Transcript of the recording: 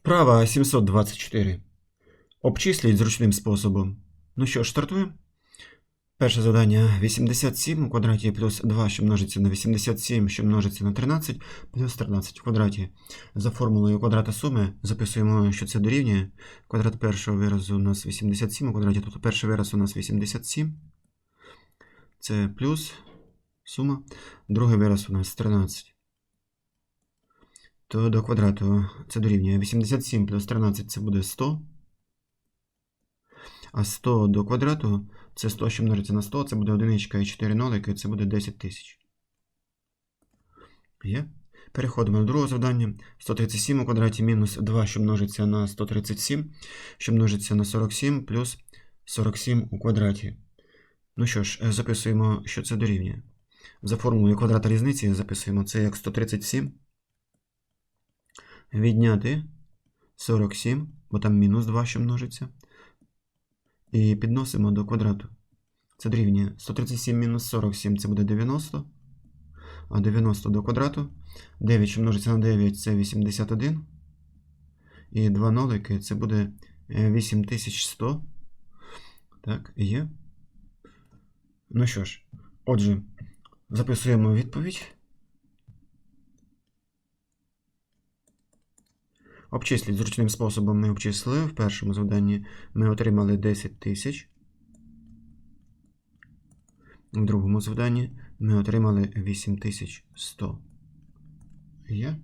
Вправа 724. Обчисліть зручним способом. Ну що ж, стартуємо. Перше завдання 87 у квадраті плюс 2, що множиться на 87, що множиться на 13, плюс 13 в квадраті. За формулою квадрата суми записуємо, що це дорівнює. Квадрат першого виразу у нас 87 у квадраті, тобто перший вираз у нас 87. Це плюс сума. Другий вираз у нас 13. То до квадрату це дорівнює 87 плюс 13 це буде 100. А 100 до квадрату це 100, що множиться на 100, це буде одиничка і 4 нолики, це буде 10 тисяч. Є. Переходимо до другого завдання. 137 у квадраті мінус 2, що множиться на 137, що множиться на 47, плюс 47 у квадраті. Ну що ж, е, записуємо, що це дорівнює. За формулою квадрата різниці записуємо це як 137. Відняти 47, бо там мінус 2, що множиться. І підносимо до квадрату. Це дорівнює 137 мінус 47 це буде 90. А 90 до квадрату. 9, що множиться на 9, це 81. І 2 нолики це буде е, 8100. Так, є. Ну що ж, отже, записуємо відповідь. Обчисліть зручним способом ми обчислили. В першому завданні ми отримали 10 тисяч. В другому завданні ми отримали 8100. Є?